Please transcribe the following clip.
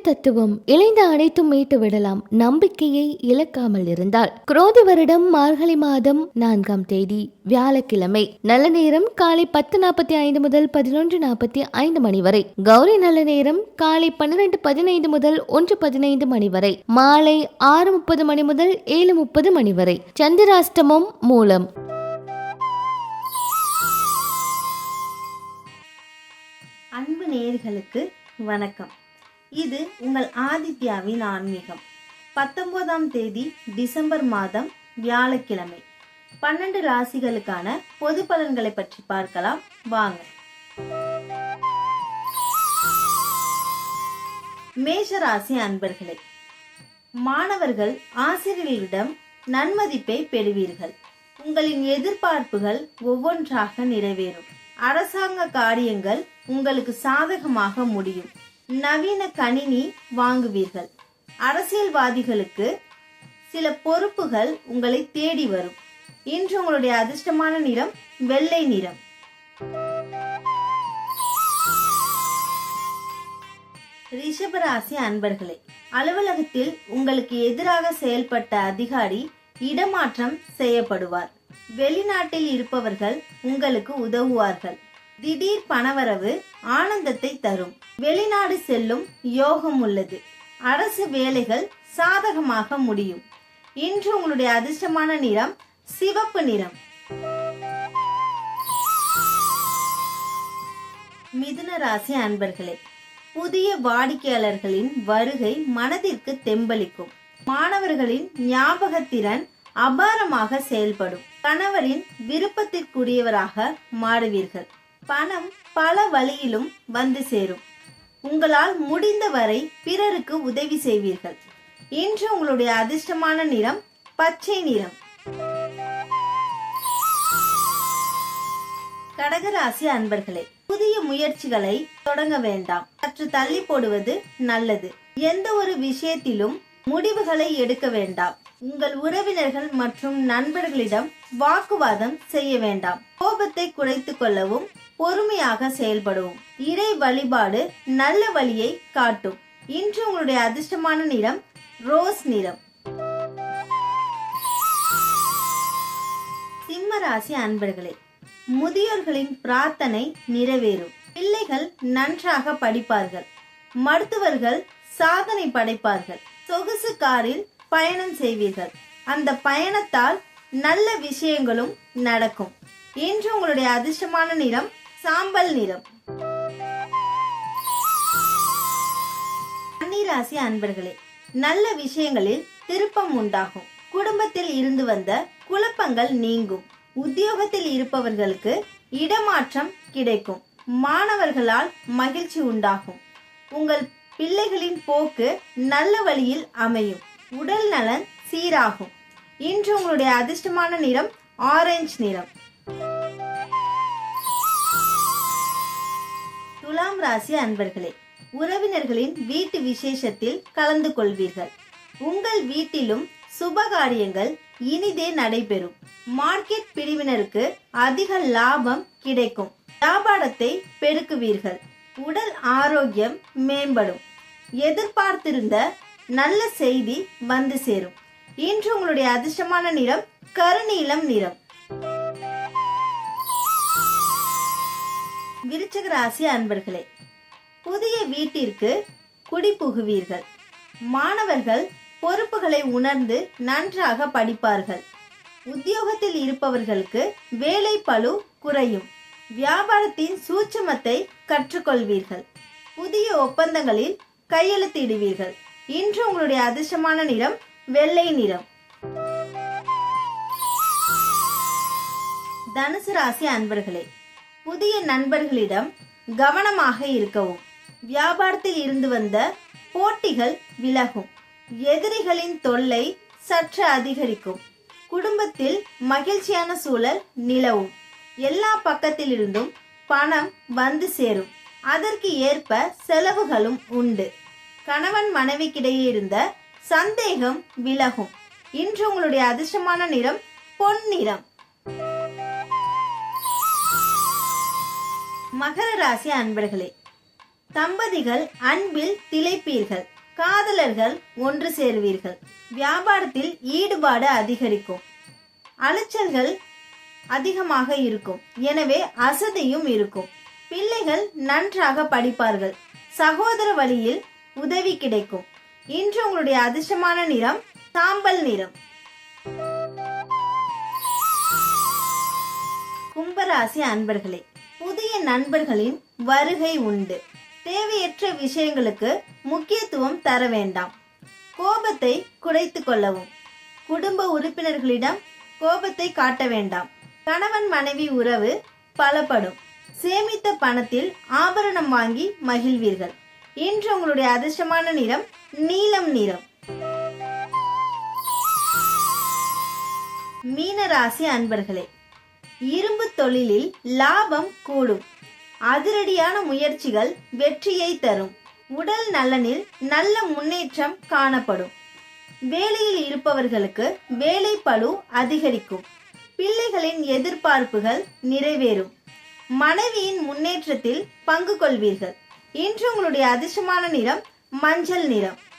தத்துவம் இணைந்த அனைத்தும் மீட்டு விடலாம் நம்பிக்கையை இழக்காமல் இருந்தால். குரோதி வருடம் மார்கழி மாதம் நான்காம் தேதி வியாழக்கிழமை. நல்ல நேரம் காலை பத்து நாற்பத்தி ஐந்து முதல் பதினொன்று நாற்பத்தி ஐந்து மணி வரை. கௌரி நல்ல நேரம் காலை பன்னிரண்டு பதினைந்து முதல் ஒன்று பதினைந்து மணி வரை. மாலை ஆறு முப்பது மணி முதல் ஏழு முப்பது மணி வரை. சந்திராஷ்டமம் மூலம். அன்பு நேர்களுக்கு வணக்கம். இது உங்கள் ஆதித்யாவின் ஆன்மீகம். பத்தொன்பதாம் தேதி டிசம்பர் மாதம் வியாழக்கிழமை. பன்னெண்டு ராசிகளுக்கான பொது பலன்களை பற்றி பார்க்கலாம். வாங்க. மேஷ ராசி அன்பர்களே மாணவர்கள் ஆசிரியர்களிடம் நன்மதிப்பை பெறுவீர்கள். உங்களின் எதிர்பார்ப்புகள் ஒவ்வொன்றாக நிறைவேறும். அரசாங்க காரியங்கள் உங்களுக்கு சாதகமாக முடியும். நவீன கணினி வாங்குவீர்கள். அரசியல்வாதிகளுக்கு சில பொறுப்புகள் உங்களை தேடி வரும். இன்று உங்களுடைய அதிர்ஷ்டமான நிறம் வெள்ளை நிறம். ரிஷபராசி அன்பர்களே அலுவலகத்தில் உங்களுக்கு எதிராக செயல்பட்ட அதிகாரி இடமாற்றம் செய்யப்படுவார். வெளிநாட்டில் இருப்பவர்கள் உங்களுக்கு உதவுவார்கள். திடீர் பணவரவு ஆனந்தத்தை தரும். வெளிநாடு செல்லும் யோகம் உள்ளது. அரசு வேலைகள் சாதகமாக முடியும். இன்று உங்களுடைய அதிர்ஷ்டமான நிறம் சிவப்பு நிறம். மிதுன ராசி அன்பர்களே புதிய வாடிக்கையாளர்களின் வருகை மனதிற்கு தெம்பளிக்கும். மாணவர்களின் ஞாபகத்திறன் அபாரமாக செயல்படும். கணவரின் விருப்பத்திற்குரியவராக மாறுவீர்கள். பணம் பல வழியிலும் வந்து சேரும். உங்களால் முடிந்தவரை பிறருக்கு உதவி செய்வீர்கள். இன்று உங்களுடைய அதிர்ஷ்டமான நிறம் பச்சை நிறம். கடகராசி அன்பர்களே புதிய முயற்சிகளை தொடங்க வேண்டாம். சற்று தள்ளி போடுவது நல்லது. எந்த ஒரு விஷயத்திலும் முடிவுகளை எடுக்க வேண்டாம். உங்கள் உறவினர்கள் மற்றும் நண்பர்களிடம் வாக்குவாதம் செய்ய வேண்டாம். கோபத்தை குறைத்துக் கொள்ளவும் பொறுமையாக செயல்படுவோம். இறை வழிபாடு நல்ல வழியை காட்டும். இன்று உங்களுடைய அதிர்ஷ்டமான நிறம் ரோஸ் நிறம். சிம்ம ராசி அன்பர்களே முதியோர்களின் பிரார்த்தனை நிறைவேறும். பிள்ளைகள் நன்றாக படிப்பார்கள். மருத்துவர்கள் சாதனை படைப்பார்கள். சொகுசு காரில் பயணம் செய்வீர்கள். அந்த பயணத்தால் நல்ல விஷயங்களும் நடக்கும். இன்று உங்களுடைய அதிர்ஷ்டமான நிறம் சாம்பல் நிறம். கன்னிராசி அன்பர்களே நல்ல விஷயங்களில் திருப்பம் உண்டாகும். குடும்பத்தில் இருந்து வந்த குழப்பங்கள் நீங்கும். உத்தியோகத்தில் இருப்பவர்களுக்கு இடமாற்றம் கிடைக்கும். மாணவர்களால் மகிழ்ச்சி உண்டாகும். உங்கள் பிள்ளைகளின் போக்கு நல்ல வழியில் அமையும். உடல் நலன் சீராகும். இன்று உங்களுடைய அதிர்ஷ்டமான நிறம் ஆரஞ்சு நிறம். துலாம் ராசி அன்பர்களே உறவினர்களின் வீட்டு விசேஷத்தில் கலந்து கொள்வீர்கள். உங்கள் வீட்டிலும் சுபகாரியங்கள் இனிதே நடைபெறும். மார்க்கெட் பிரிவினருக்கு அதிக லாபம் கிடைக்கும். வியாபாரத்தை பெருக்குவீர்கள். உடல் ஆரோக்கியம் மேம்படும். எதிர்பார்த்திருந்த நல்ல செய்தி வந்து சேரும். இன்று உங்களுடைய அதிர்ஷ்டமான நிறம் கருநீலம் நிறம். விருச்சக ராசி அன்பர்களே புதிய வீட்டிற்கு குடி புகுவீர்கள். மாணவர்கள் பொறுப்புகளை உணர்ந்து நன்றாக படிப்பார்கள். உத்தியோகத்தில் இருப்பவர்களுக்கு வேலை பளு குறையும். வியாபாரத்தின் சூட்சமத்தை கற்றுக்கொள்வீர்கள். புதிய ஒப்பந்தங்களில் கையெழுத்திடுவீர்கள். இன்று உங்களுடைய அதிர்ஷ்டமான நிறம் வெள்ளை நிறம். தனுசு ராசி அன்பர்களே புதிய நண்பர்களிடம் கவனமாக இருக்கவும். வியாபாரத்தில் இருந்து வந்த போட்டிகள் விலகும். எதிரிகளின் தொல்லை சற்று அதிகரிக்கும். குடும்பத்தில் மகிழ்ச்சியான சூழல் நிலவும். எல்லா பக்கத்திலிருந்தும் பணம் வந்து சேரும். அதற்கு ஏற்ப செலவுகளும் உண்டு. கணவன் மனைவிக்கிடையே இருந்த சந்தேகம் விலகும். இன்று உங்களுடைய அதிர்ஷ்டமான நிறம் பொன் நிறம். மகர ராசி அன்பர்களே தம்பதிகள் அன்பில் திளைப்பீர்கள் காதலர்கள் ஒன்று சேருவீர்கள். வியாபாரத்தில் ஈடுபாடு அதிகரிக்கும் அலைச்சல்கள் அதிகமாக இருக்கும் எனவே அசதியும் இருக்கும். பிள்ளைகள் நன்றாக படிப்பார்கள் சகோதர வழியில் உதவி கிடைக்கும். இன்று உங்களுடைய அதிர்ஷ்டமான நிறம் சாம்பல் நிறம். கும்பராசி அன்பர்களே புதிய நண்பர்களின் வருகை உண்டு. தேவையற்ற விஷயங்களுக்கு முக்கியத்துவம் தர வேண்டாம். கோபத்தை குறைத்து கொள்ளவும். குடும்ப உறுப்பினர்களிடம் கோபத்தை காட்ட வேண்டாம். கணவன் மனைவி உறவு பலப்படும். சேமித்த பணத்தில் ஆபரணம் வாங்கி மகிழ்வீர்கள். இன்று உங்களுடைய அதிர்ஷ்டமான நிறம் நீலம் நிறம். மீனராசி அன்பர்களே இரும்பு தொழிலில் லாபம் கூடும். அதிரடியான முயற்சிகள் வெற்றியை தரும். உடல் நலனில் நல்ல முன்னேற்றம் காணப்படும். வேலையில் இருப்பவர்களுக்கு வேலை பளு அதிகரிக்கும். பிள்ளைகளின் எதிர்பார்ப்புகள் நிறைவேறும். மனைவியின் முன்னேற்றத்தில் பங்கு கொள்வீர்கள். இன்று உங்களுடைய அதிர்ஷ்டமான நிறம் மஞ்சள் நிறம்.